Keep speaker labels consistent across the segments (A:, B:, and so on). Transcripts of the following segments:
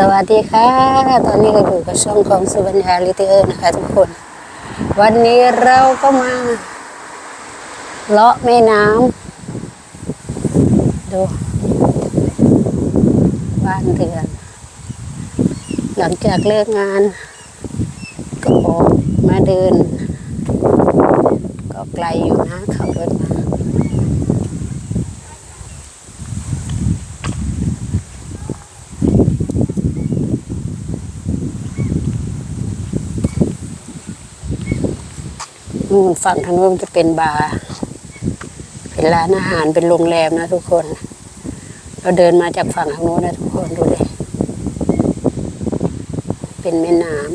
A: สวัสดีค่ะ ตอนนี้ก็อยู่กับช่องของสุวรรณาลิเตอร์นะคะทุกคน วันนี้เราก็มาเลาะแม่น้ำดู บ้านเรือน หลังจากเลิกงาน ก็ออกมาเดิน ก็ไกลอยู่นะขับรถมา นู่นฝั่งทางนู้นจะเป็นบาร์เป็นร้านอาหารเป็นโรงแรมนะทุกคน เราเดินมาจากฝั่งทางโน้นนะทุกคนดูดิเป็นแม่น้ำ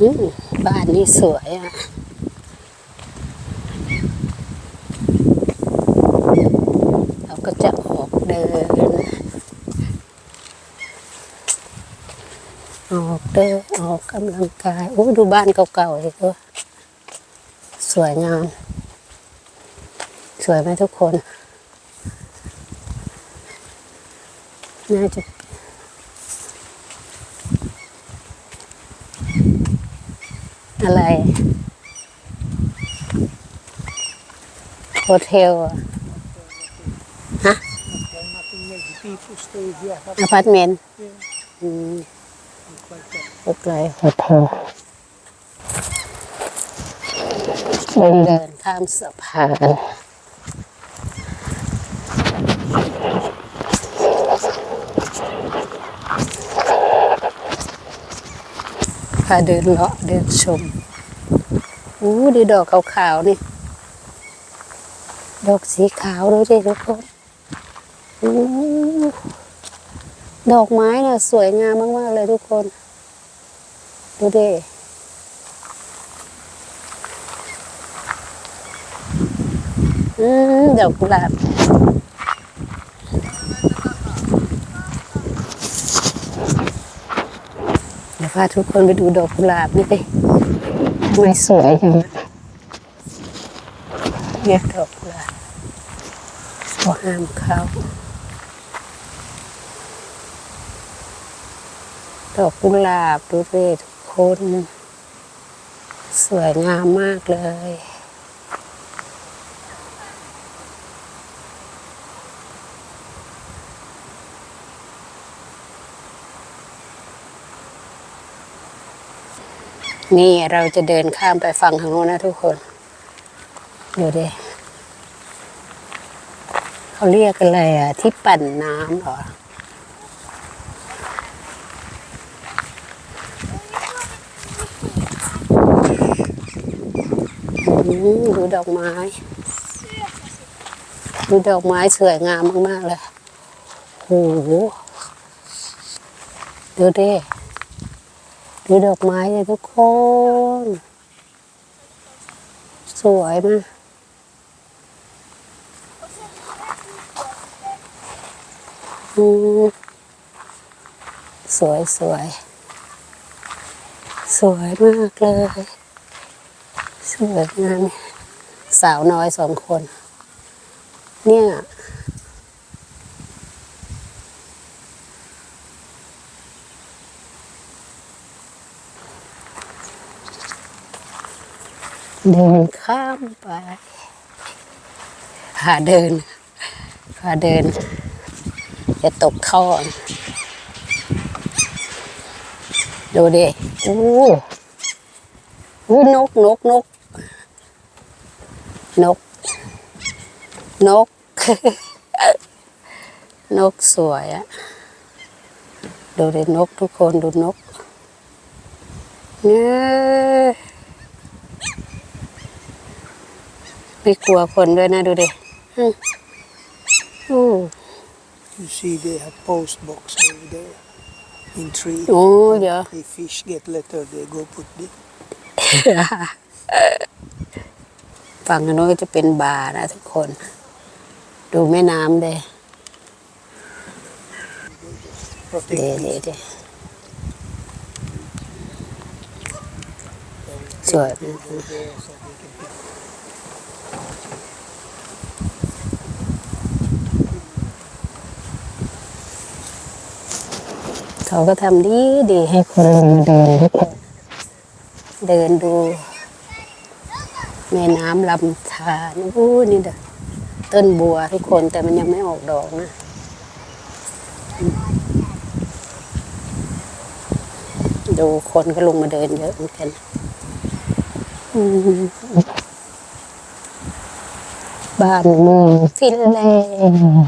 A: อืมบ้านนี้สวยอะ เราก็จะออกเดิน ออก เดินออกกำลังกายโอ้ดูบ้านเก่าๆเลยก็สวยงาม สวยไหมทุกคน น่าจะอะไรโฮเทลอะฮะ
B: Nothing maybe people stay here. But
A: อพาร์ตเมนต์ อืม
B: quite good.
A: ลุกเลยโฮเทลเดินเดินข้ามสะพานพาเดินเลาะเดินชมอู้ดีดอกขาวๆนี่ ดอกสีขาวดูดิทุกคนอู้ดอกไม้เนี่ยสวยงามมากๆเลยทุกคน ดูดิอืมดอกกุหลาบเดี๋ยวพาทุกคนไปดูดอกกุหลาบนี่ไปทำไมสวยจังอะเนี่ยดอกกุหลาบก็ห้ามเข้าดอกกุหลาบดูสิทุก คน สวยงามมากเลย นี่เราจะเดินข้ามไปฝั่งทางโน้นนะทุกคน ดูดิเขาเรียกอะไรอะ ที่ปั่นน้ำเหรอ ดูดอกไม้ ดูดอกไม้สวยงามมาก ๆ เลยโหดูดิดูดอกไม้เลยทุกคน สวยมากอืมสวยสวย สวยมากเลย สวยงามสาวน้อยสองคน เนี่ยเดินข้ามไป หาเดิน หาเดิน จะตกท่อดูดิ อู้อู้นกนกนก นก นก นกสวยอะดูดินกทุกคนดูนกเนี่ยไม่กลัวคนด้วยนะดูดิอืมอู้
B: You see they have post box over there in tree.
A: โอ้เดี๋ยว
B: If fish get letter, they go put the
A: ฝั่งโน้นก็จะเป็นบาร์นะทุกคน ดูแม่น้ำเลยเดี๋ยวเดี๋ยวสวยเขาก็ทำดีดีให้คนมาเดินทุกคนเดินดู แม่น้ำลำธารอู้นี่เด้อต้นบัวทุกคนแต่มันยังไม่ออกดอกนะดูคนก็ลงมาเดินเยอะเหมือนกันบ้านเมืองฟินแลนด์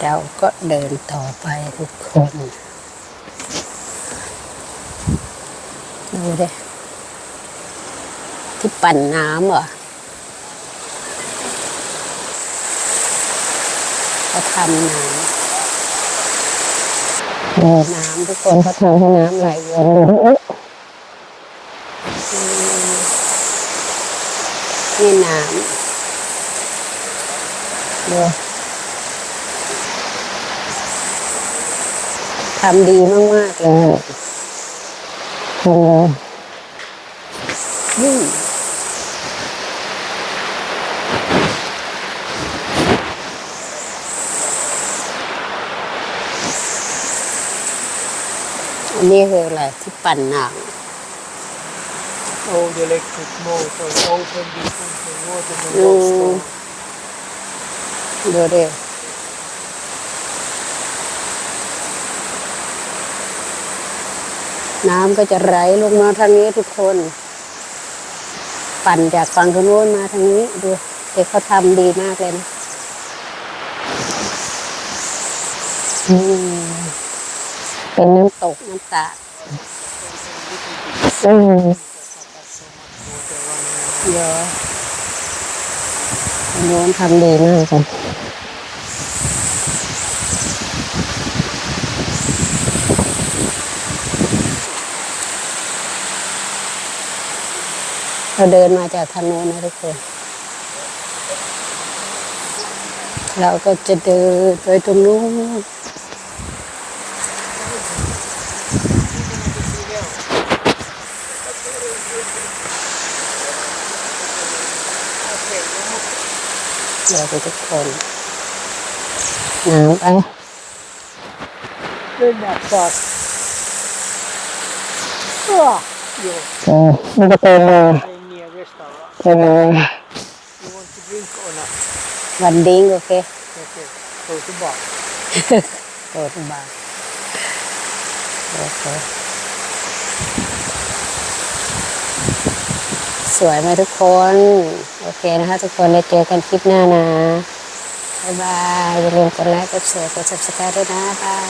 A: เราก็เดินต่อไปทุกคน ดูดิที่ปั่นน้ำเหรอเขาทำน้ำดูน้ำทุกคนเขาทำให้น้ำไหลเย็นดูนี่น้ำดูทำดีมาก ๆ เลย ทำเลยนี่อันนี้คืออะไรที่ปั่นน้
B: Old electric motor, open different from water and
A: Mm.
B: mm. ำ
A: ดูดิ น้ำก็จะไหลลงมาทางนี้ทุกคน ปั่นจากฝั่งทางโน้นมาทางนี้ดูเด็กเขาทำดีมากเลยนะเป็นน้ำตกน้ำตาอืมเยอะโน้นทำดีมากเลย เราเดินมาจากทางโน้นนะทุกคน เราก็จะเดินไปตรงนู้นเดี๋ยวไปทุกคนน้ำไป
B: Then that part. Ah, yo,
A: เออมันจะเป็นเลย
B: I'm near restaurant.
A: เป็นเลย
B: You want to drink or not?
A: วันดิ้งโอเค
B: Okay, go to bar.
A: โตทุบาโอเคสวยไหมทุกคน โอเคนะคะทุกคนได้เจอกันคลิปหน้านะ บ๊ายบาย อย่าลืมกดไลค์ กดแชร์ กด subscribe ด้วยนะ บาย